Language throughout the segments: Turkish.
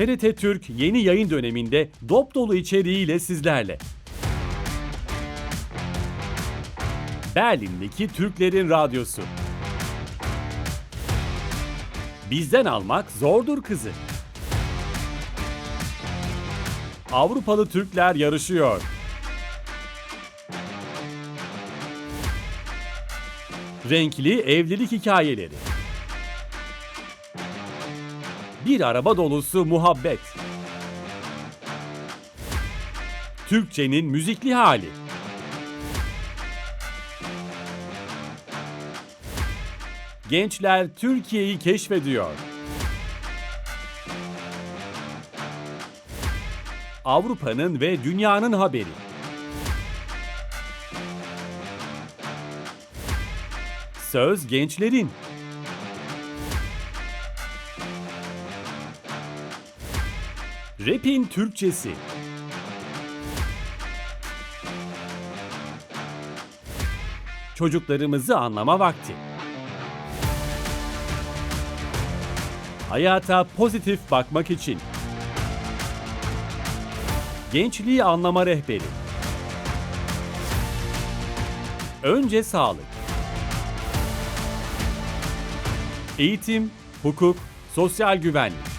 TRT Türk yeni yayın döneminde dop dolu içeriğiyle sizlerle. Berlin'deki Türklerin Radyosu. Bizden almak zordur kızı. Avrupalı Türkler yarışıyor. Renkli evlilik hikayeleri. Bir araba dolusu muhabbet. Türkçenin müzikli hali. Gençler Türkiye'yi keşfediyor. Avrupa'nın ve dünyanın haberi. Söz gençlerin. Rap'in Türkçesi. Çocuklarımızı anlama vakti. Hayata pozitif bakmak için. Gençliği anlama rehberi. Önce sağlık. Eğitim, hukuk, sosyal güvenlik.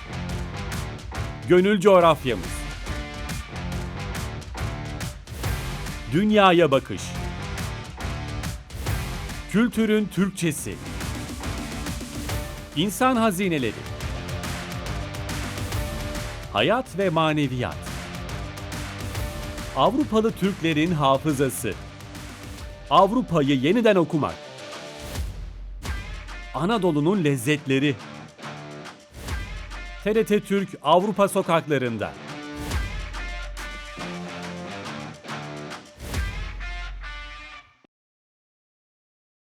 Gönül coğrafyamız. Dünyaya bakış. Kültürün Türkçesi. İnsan hazineleri. Hayat ve maneviyat. Avrupalı Türklerin hafızası. Avrupa'yı yeniden okumak. Anadolu'nun lezzetleri. TRT Türk Avrupa sokaklarında.